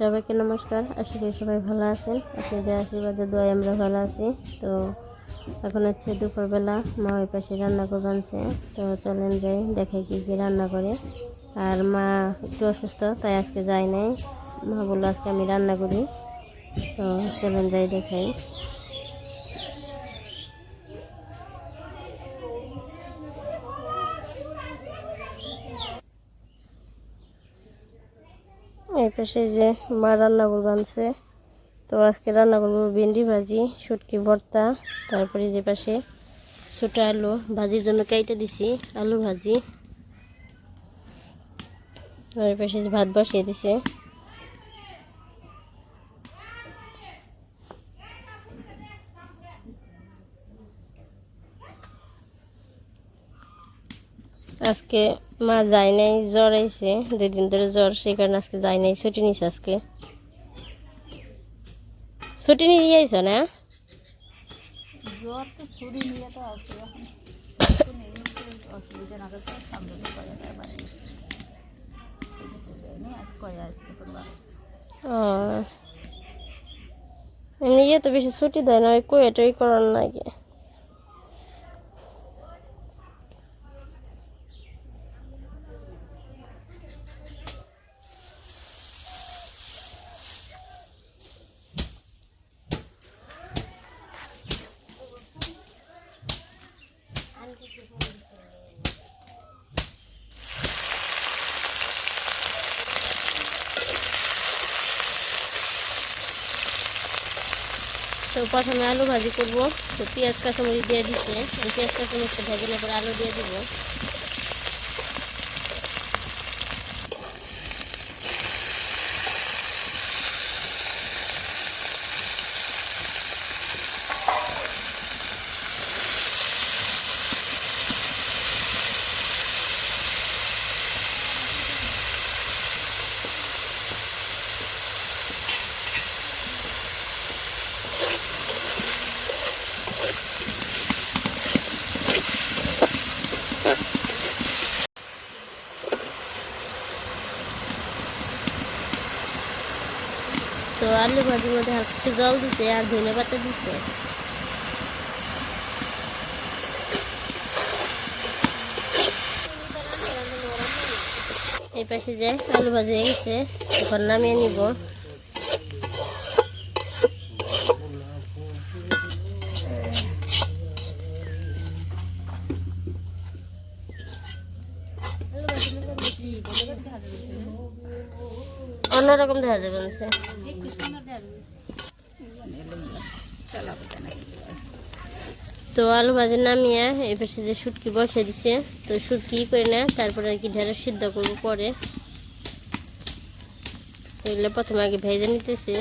সবাইকে নমস্কার। আশা করি সবাই ভালো আছেন। আপনাদের আশীর্বাদে দোয়াই আমরা ভালো আছি। তো এখন হচ্ছে দুপুরবেলা, মা ওই পাশে রান্না করে আনছে। তো চলেন যাই দেখে কি কি রান্না করে। আর মা একটু অসুস্থ, তাই আজকে যাই নাই। মা বলল আজকে আমি রান্না করি। তো চলেন যাই, দেখাই। এই পাশে যে মা রান্না করব আনছে। তো আজকে রান্না করব ভেন্ডি ভাজি, শুটকি, ভর্তা, তারপরে যে পাশে ছোটো আলু ভাজির জন্য কেটে দিছি, আলু ভাজি। আর পাশে ভাত বসিয়ে দিছে। আজকে মা যায় নাই জ্বর আইছে দুদিন ধরে জ্বর সেই কারণে আজকে যায় নাই ছুটি নিছে আজকে। ছুটি নিয়ে আইছ না? এমনি ইয়ে তো বেশি ছুটি দেয় না ওই কোয়েটাই করার নাকি তো প্রথমে আলু ভাজি করব তো পেঁয়াজ কাঁচামরিচ দিয়ে দিচ্ছে ওই পেঁয়াজ কাঁচামরিচটা ভেজে নেওয়ার পর আলু দিয়ে দিব তো আলু ভাজির মধ্যে হালকা জল দিতে আর ধনে পাতা দিতে। এই পাশে যে আলু ভাজি হয়ে গেছে, এখন নামিয়ে নিব। অন্যরকম দেখা যাবে বলছে একটু সুন্দর দেওয়া যাবে চালাবো কেন তো আলু ভাজি নামিয়ে এই পাশে যে শুটকি বসে দিছে, তো শুটকি করে না তারপরে আর কি ঢেঁড়স সিদ্ধ করব পরে। এগুলো প্রথমে আগে ভেজে নিতেছে।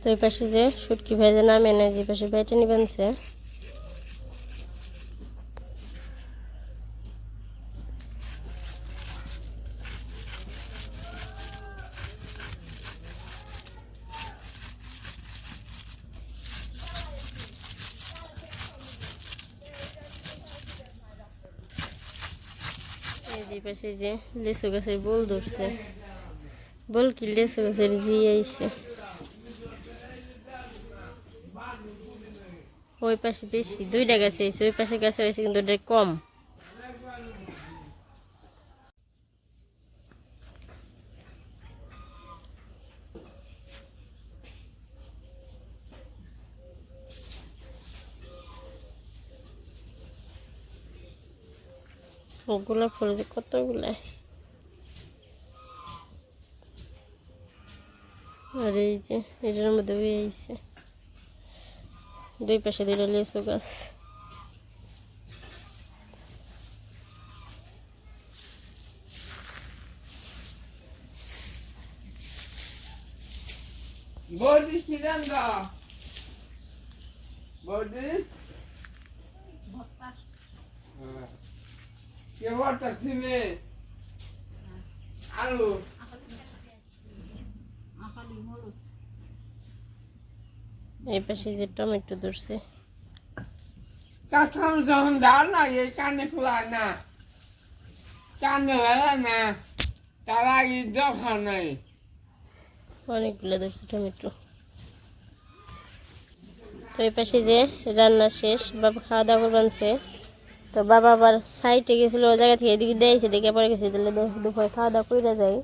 তো এই পাশে যে শুটকি ভেজে নামিয়ে নেয়, যে পাশে বেটে নিবেনছে এই পাশে যে লেসু গাছের বল ধরছে। বল কি লেসু গাছের জি আইছে। ওই পাশে বেশি, দুইটা গাছে আইছে, ওই পাশে গাছে হয়েছে কিন্তু ওটা কম। গোলাপ ফুল যে কতগুলা? আর এই যে এটার মধ্যে হয়ে আইছে দুই পাশে দুইটা লিচু গাছ। রান্না বৌদি হ্যাঁ। ছিলে আলু। এই পাশে যে টমেটো ধরছে। কাঁঠাল যখন ডাল কানে ফুলায় না। কানে না তার আগে দফা নাই। অনেকগুলো ধরছে টমেটো। তো এই পাশে যে রান্না শেষ বাবা খাওয়া দাওয়া বানছে। তো বাবা আবার সাইডে গেছিল, ওই জায়গা থেকে এদিকে দিয়েছে দেখে পরে গেছে, তাহলে দুপুরে খাওয়া দাওয়া করে যায়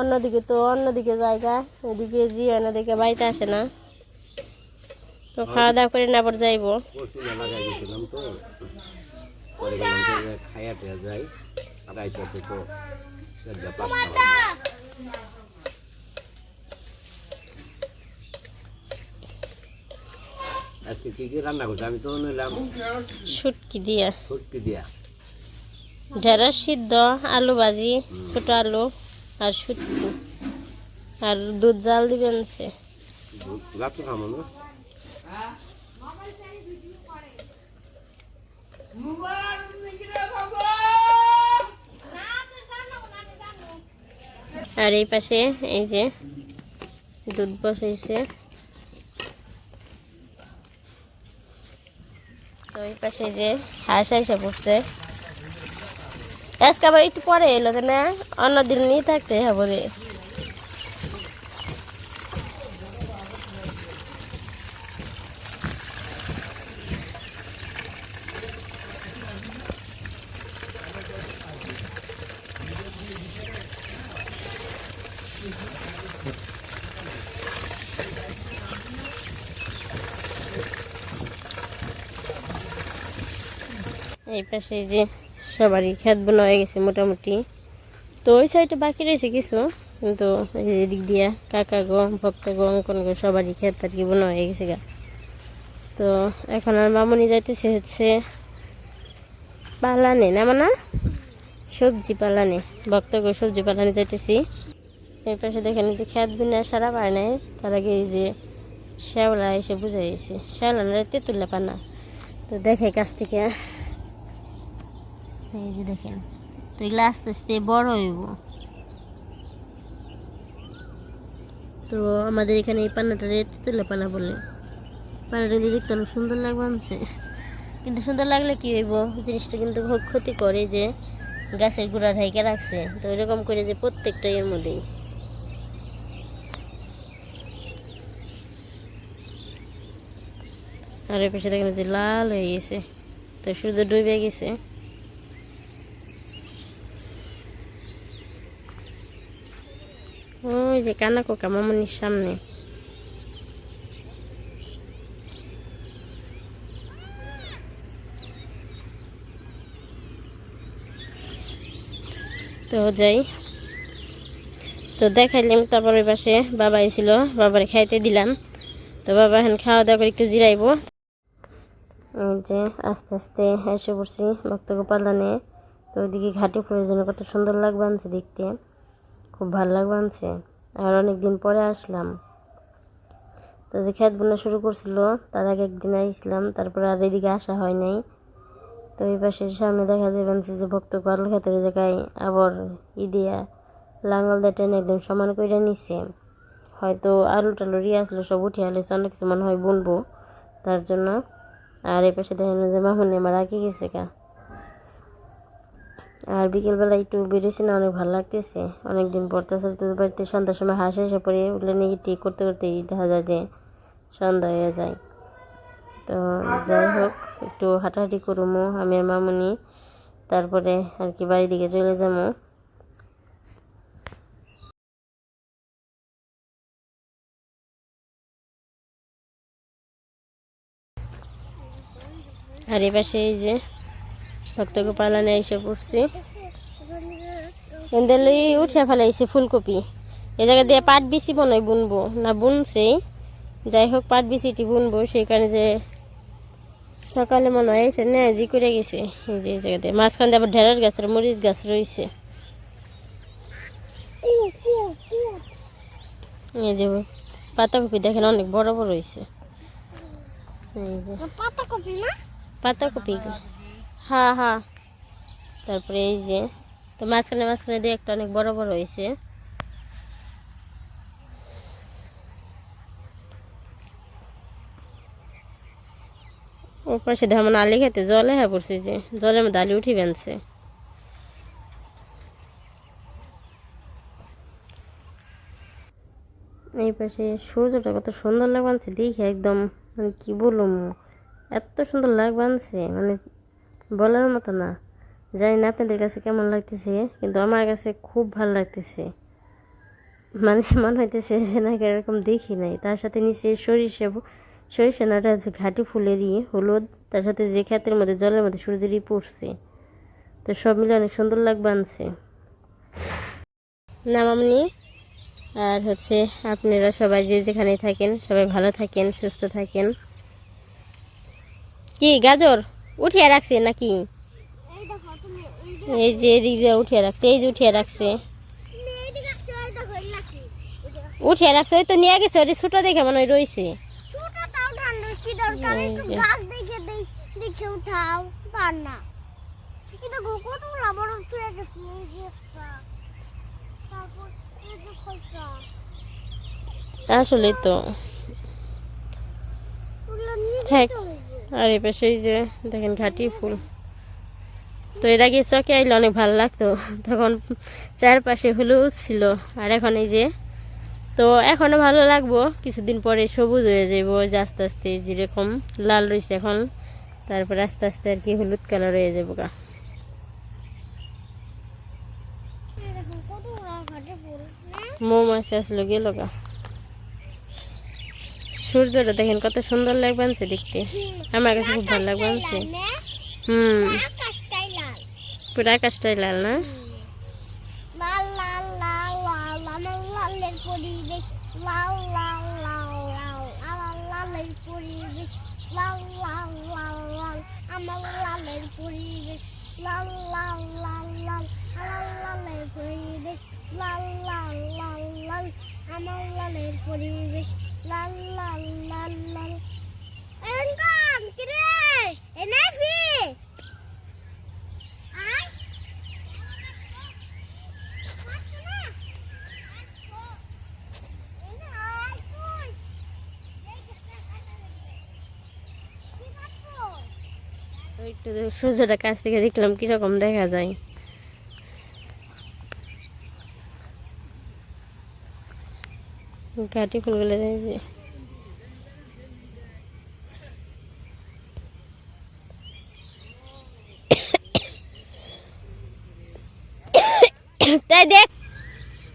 অন্যদিকে তো অন্যদিকে জায়গা, এদিকে দিয়ে না দেখে বাড়িতে আসে না। তো খাওয়া দাওয়া করে না যাইবো। পরে যে খাইয়া যাই তো আজকে কি কি রান্না করছে? আমি তো নিলাম শুটকি দিয়া। ফুটকি দিয়া। ঢেঁড়স সিদ্ধ আলু ভাজি ছোট আলু আর শুটকি। আর দুধ জাল দিবেন সে রাত্রে খাব না। আর এই পাশে এই যে দুধ বসাইছে। পাশে যে আজকে আবার একটু পরে এলো না অন্যদিন নিয়ে থাকতে হবে রে এই পাশে যে সবারই খেত বোনা হয়ে গেছে মোটামুটি। তো ওই সাইডে বাকি রয়েছে কিছু, কিন্তু এদিক দিয়ে কাকা গো ভক্কা গো, অঙ্কন গো, সবারই খেত আর কি বোনা হয়ে গেছে গা। তো এখন আর মামনি যাইতেছে হচ্ছে পালানে, না মানে? সবজি পালানে, ভক্ত গো সবজি পালানে যাইতেছি। এই পাশে দেখেন যে খেত বিনা সারা পায় নাই, তার আগে এই যে শ্যাওলা এসে বুঝে গেছে শ্যাওলা তেঁতুল্লা পানা। তো দেখে কাছ থেকে। এই যে দেখেন, তো এগুলো আস্তে আস্তে বড় হইব। তো আমাদের এখানে এই পান্নাটা তেঁতুল্লা পানা বলে। পানাটা দিয়ে দেখতে অনেক সুন্দর লাগবে আমছে কিন্তু সুন্দর লাগলে কি হইব? জিনিসটা কিন্তু খুব ক্ষতি করে যে গাছের গোড়া ঢাইকে রাখছে। তো এরকম করে যে প্রত্যেকটা এর মধ্যেই। আর এর পাশে দেখেন যে লাল হয়ে গেছে। তো সূর্য ডুবে গেছে ওই যে কানা কোকা মামনির সামনে তো যাই। তো দেখাইলাম তারপর ওই পাশে। বাবা এসেছিল বাবারে খাইতে দিলাম। তো বাবা এখন খাওয়া দাওয়া করে একটু জিরাইবো। যে আস্তে আস্তে এসে পড়ছি ভক্তগোপাল নিয়ে তো ওইদিকে ঘাটে প্রয়োজনে কত সুন্দর লাগবে আনছে দেখতে। খুব ভালো লাগবে আনছে। আর অনেক দিন পরে আসলাম। তো যে খেত বোনা শুরু করছিল, তার আগে একদিন আইছিলাম, তারপরে আর এদিকে আসা হয় নাই। তো এই পাশে সামনে দেখা যাবেন যে ভক্ত গোয়াল খেতের জায়গায় আবার ই দিয়া লাঙ্গল দিয়ে টেনে একদম সমান করে নিছে। হয়তো আলু টালু রিয়া আসলো, সব উঠে আলেছে অনেক কিছু মনে হয় বুনবো তার জন্য। আর এই পাশে দেখেন যে মামুনি আমার আগে গেছে গা। আর বিকেলবেলা একটু বেরিয়েছি না, অনেক ভালো লাগতেছে। অনেকদিন পর তাছাড়া তো বাড়িতে সন্ধ্যার সময় হাসে এসে পড়ে উঠলে নিয়ে ঠিক করতে করতেই দেখা যায় যে সন্ধ্যা হয়ে যায়। তো যাই হোক, একটু হাঁটাহাঁটি করব আমি আর মামুনি। তারপরে আর কি বাড়ির দিকে চলে যাব আর এ পাশে এই যে ভক্তকে পালানে এসে পড়ছি। এন্দেলি উঠে ফেলাইছে ফুলকপি। এ জায়গা দিয়ে পাট বিচি বনাই বুনবো না বুনছে। যাই হোক পাট বিচিটি বুনবো সেই কারণে যে সকালে মনে হয় এসে না জি করে গেছে। এই যে এই জায়গাতে মাঝখান দিয়ে আবার ঢেঁড়স গাছের মরিচ গাছ রয়েছে। এই যে পাতাকপি দেখেন অনেক বড় বড় হয়েছে এই যে পাতাকপি। হ্যাঁ হ্যাঁ। তারপরে এই যে, তো মাঝখানে মাঝখানে দিয়ে একটা অনেক বড় বড় হয়েছে। ও পাশে দেখো মানে আলি খেতে জলে হ্যাঁ পড়ছে যে, জলের মধ্যে আলি উঠি বেনছে এই পাশে সূর্যটা কত সুন্দর লাগবানছে দেখে একদম মানে কি বলুম এত সুন্দর লাগবানছে মানে বলার মতো না। জানি না আপনাদের কাছে কেমন লাগতেছে, কিন্তু আমার কাছে খুব ভালো লাগতেছে। মানে মনে হইতেছে যে না এরকম দেখি নাই। তার সাথে নিচে সরিষা সরিষা নাটা হচ্ছে ঘাটি ফুলেরই হলুদ। তার সাথে যে ক্ষেতের মধ্যে, জলের মধ্যে সূর্যেরই পড়ছে। তো সব মিলে অনেক সুন্দর লাগবে আনছে। না মামনি, আর হচ্ছে আপনারা সবাই যে যেখানে থাকেন, সবাই ভালো থাকেন, সুস্থ থাকেন। কি, গাজর? উঠিয়ে রাখছে নাকি? এই যে এদিকে উঠিয়ে রাখছে এই যে উঠিয়ে রাখছে। উঠিয়ে রাখছে ওই তো নিয়ে গেছে ওই ছোট দেখে মনে হয় রয়েছে। আসলেই তো থাক। আর এই পাশে যে দেখেন ঘাটি ফুল। তো এর আগে চকে আইলে অনেক ভালো লাগতো। তখন চারপাশে হলুদ ছিল আর এখন এই যে তো এখনও ভালো লাগবো। কিছুদিন পরে সবুজ হয়ে যাব যে আস্তে আস্তে যেরকম লাল রয়েছে এখন তারপর আস্তে আস্তে আর কি হলুদ কালার হয়ে যাব গা। না মৌমাছি আসলো গেল গা। সূর্যটা দেখেন কত সুন্দর লাগবে আনছে দেখতে। আমার কাছে খুব ভালো লাগবে আনছে? হুম। পুরো আকাশটাই লাল না? লালের পরিবেশ। একটু সূর্যটা কাছ থেকে দেখলাম কীরকম দেখা যায়। ঘাটি ফুলগুলো যায় তাই দেখ।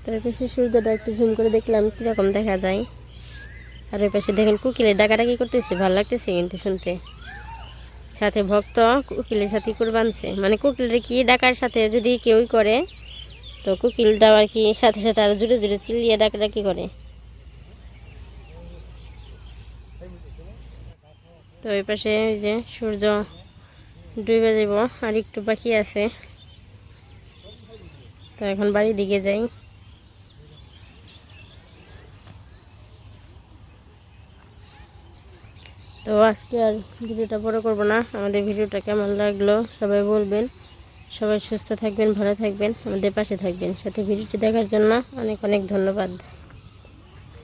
তার পাশে সূর্যটা একটু ঝুম করে দেখলাম, কীরকম দেখা যায়। আর ওই পাশে দেখেন কুকিলের ডাকাডাকি করতেছে, ভালো লাগতেছে কিন্তু শুনতে। সাথে ভক্ত কোকিলের সাথে কুরবানছে মানে কোকিলের কি ডাকার সাথে যদি কেউই করে, তো কোকিলটাও আর কি সাথে সাথে আরও জুড়ে জুড়ে চিল্লিয়ে ডাকাডাকি করে। তো ওই পাশে ওই যে সূর্য ডুবে যাব আর একটু বাকি আছে। তো এখন বাড়ির দিকে যাই। তো আজকে আর ভিডিওটা বড় করব না। আমাদের ভিডিওটা কেমন লাগল সবাই বলবেন। সবাই সুস্থ থাকবেন, ভালো থাকবেন, আমাদের পাশে থাকবেন। সাথে ভিডিওটি দেখার জন্য অনেক অনেক ধন্যবাদ।